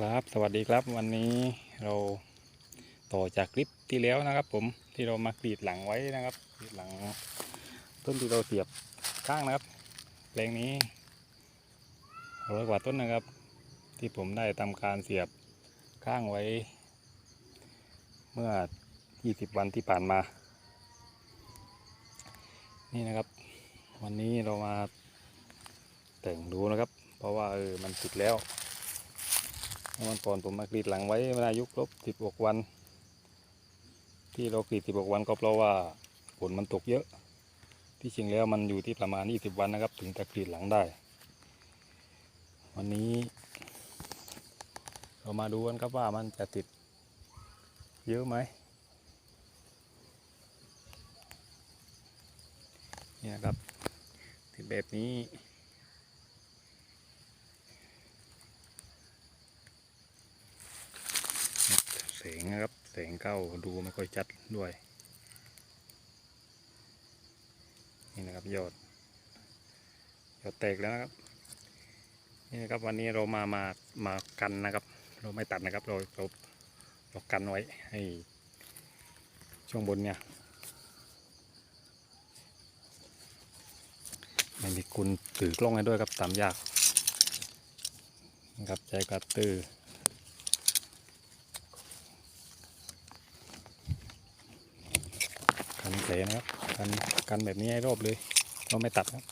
ครับสวัสดีครับวันนี้เราต่อจากคลิปที่แล้วนะครับ ผมที่เรามากรีดหลังไว้นะครับกรีดหลัง ต้นที่เราเสียบข้างนะครับแปลงนี้ร้อยกว่าต้นนะครับ ที่ผมได้ทำการเสียบข้างไว้ เมื่อ 20 วันที่ผ่านมา นี่นะครับ วันนี้เรามาแต่งดูนะครับ เพราะว่าเออมันติดแล้ว วันก่อนผมมากรีดหลังไว้เวลาอายุครบ16วัน ที่เรากรีด16วันก็เพราะว่าฝนมันตกเยอะ ที่จริงแล้วมันอยู่ที่ประมาณ20วันนะครับ ถึงจะกรีดหลังได้ วันนี้ เรามาดูกันครับว่ามันจะติดเยอะไหมนี่นะครับติดแบบนี้ แสง นะครับ แสงเข้าดูไม่ค่อยชัดด้วย นี่นะครับยอดยอดแตกแล้วนะครับ นี่นะครับวันนี้เรามามามากันนะครับ เราไม่ตัดนะครับเราเราเรากันไว้ให้ช่วงบนเนี่ยไม่มีคุณถือกล้องให้ด้วยครับตามยากนะครับใช้กัตเตอร์ กัน แผลนะครับกันกันแบบนี้ให้รอบเลยเราไม่ตัดครับ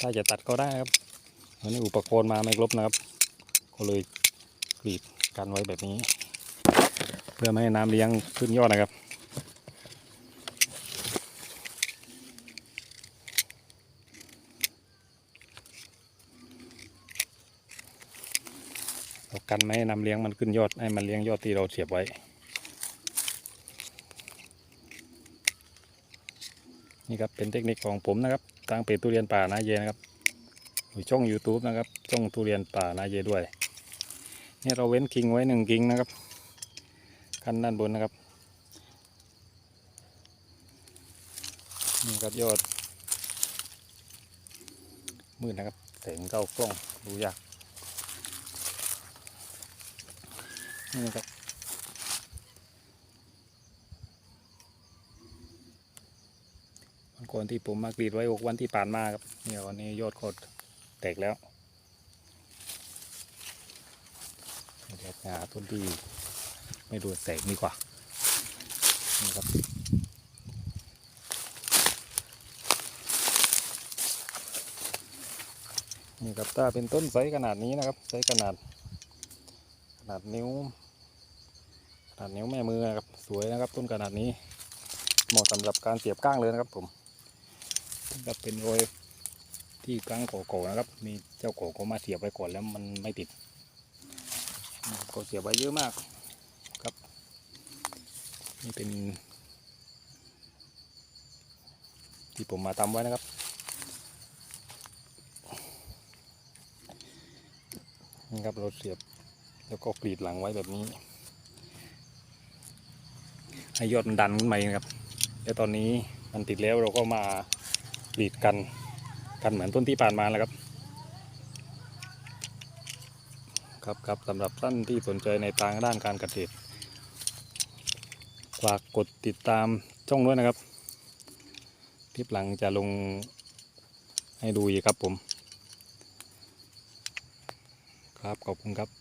ถ้าจะตัดก็ได้ครับวันนี้อุปกรณ์มาไม่ครบนะครับ ก็เลยกรีดกันไว้แบบนี้ เพื่อไม่ให้น้ำเลี้ยงขึ้นยอดนะครับเรากันไม่ให้น้ำเลี้ยงมันขึ้นยอดให้มันเลี้ยงยอดที่เราเสียบไว้ นี่ครับเป็นเทคนิคของผมนะครับทางเพจทุเรียนป่านาเยนะครับช่อง YouTube นะครับช่องทุเรียนป่านาเยด้วยนี่เราเว้นกิ่งไว้หนึ่งกิ่งนะครับขั้นด้านบนนะครับนี่ครับยอดมืดนะครับแสงเข้ากล้องดูยากนี่นะครับ วันก่อนที่ผมมากรีดไว้หกวันที่ผ่านมาครับเนี่ยวันนี้ยอดโคตรแตกแล้วเดี๋ยวหาต้นที่ไม่ดูแตกดีกว่านี่ครับนี่ครับถ้าเป็นต้นไซส์ขนาดนี้นะครับไซส์ขนาด ขนาดนิ้ว ขนาดนิ้วแม่มือนะครับ สวยนะครับ ต้นขนาดนี้เหมาะสำหรับการเสียบก้างเลยนะครับผม ก็เป็นรอยที่กลางโกๆนะครับ มีเจ้าโกก็มาเสียบไว้ก่อนแล้วมันไม่ติดก็เสียบไว้เยอะมากครับ นี่เป็น ที่ผมมาทำไว้นะครับนี่ครับเราเสียบแล้วก็กรีดหลังไว้แบบนี้ ให้ยอดมันดันขึ้นมาเองครับ แล้วตอนนี้มันติดแล้วเราก็มา กรีดกันกันเหมือนต้นที่ผ่านมาแล้วครับ ครับครับสำหรับท่านที่สนใจในทางด้านการเกษตรฝากกดติดตามช่องด้วยนะครับคลิปหลังจะลงให้ดูอีกครับผม ครับขอบคุณครับ